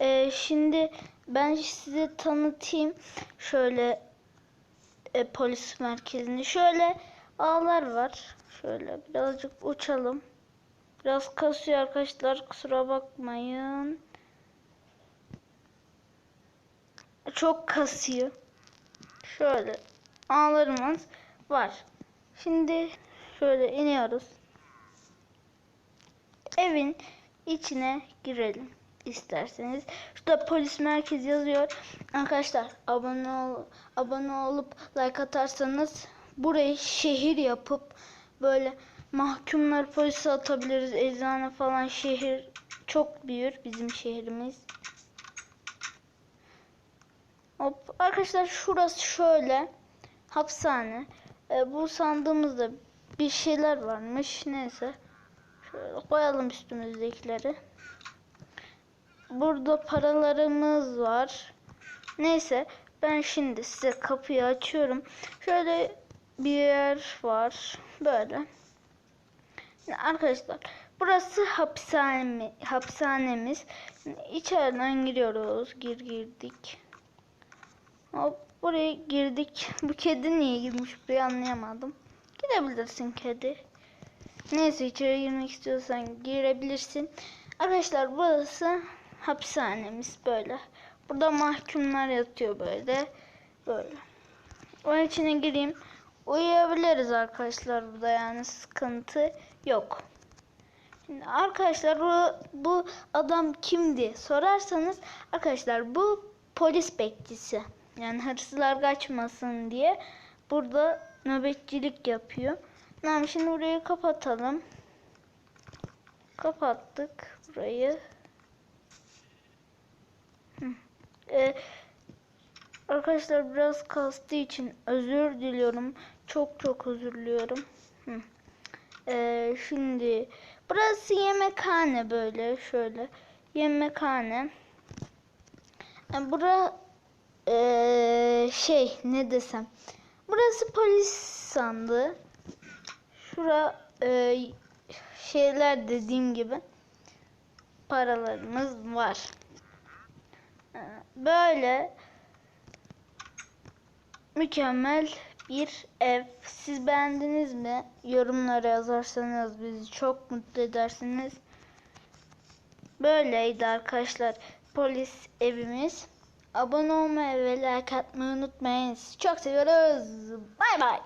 Ee, şimdi ben size tanıtayım. Şöyle e, polis merkezini. Şöyle ağlar var. Şöyle birazcık uçalım. Biraz kasıyor arkadaşlar. Kusura bakmayın. Çok kasıyor. Şöyle ağlarımız var. Şimdi şöyle iniyoruz. Evin içine girelim isterseniz. Şurada polis merkezi yazıyor. Arkadaşlar abone ol abone olup like atarsanız burayı şehir yapıp böyle mahkumlar polise atabiliriz. Eczane falan şehir çok büyür bizim şehrimiz. Hop arkadaşlar şurası şöyle hapishane. E, bu sandığımızda bir şeyler varmış. Neyse. Şöyle koyalım üstümüzdekileri. Burada paralarımız var. Neyse ben şimdi size kapıyı açıyorum. Şöyle bir yer var. Böyle. Arkadaşlar burası hapishane, hapishanemiz. İçeriden giriyoruz. Gir girdik. Hop buraya girdik. Bu kedi niye girmiş buraya anlayamadım. Girebilirsin kedi. Neyse içeri girmek istiyorsan girebilirsin. Arkadaşlar burası hapishanemiz böyle. Burada mahkumlar yatıyor böyle. Böyle. Onun içine gireyim. Uyuyabiliriz arkadaşlar burada yani sıkıntı yok. Şimdi arkadaşlar bu, bu adam kimdi sorarsanız arkadaşlar bu polis bekçisi. Yani hırsızlar kaçmasın diye burada nöbetçilik yapıyor. Tamam şimdi burayı kapatalım. Kapattık burayı. Ee, arkadaşlar biraz kastığı için özür diliyorum. Çok çok özür diliyorum. Ee, şimdi burası yemekhane böyle şöyle yemekhane. Yani bura ee, şey ne desem. Burası polis sandığı. Şura e, şeyler dediğim gibi paralarımız var. Böyle mükemmel bir ev. Siz beğendiniz mi? Yorumlara yazarsanız bizi çok mutlu edersiniz. Böyleydi arkadaşlar polis evimiz. Abone olmayı ve like atmayı unutmayın. Sizi çok seviyoruz. Bay bay.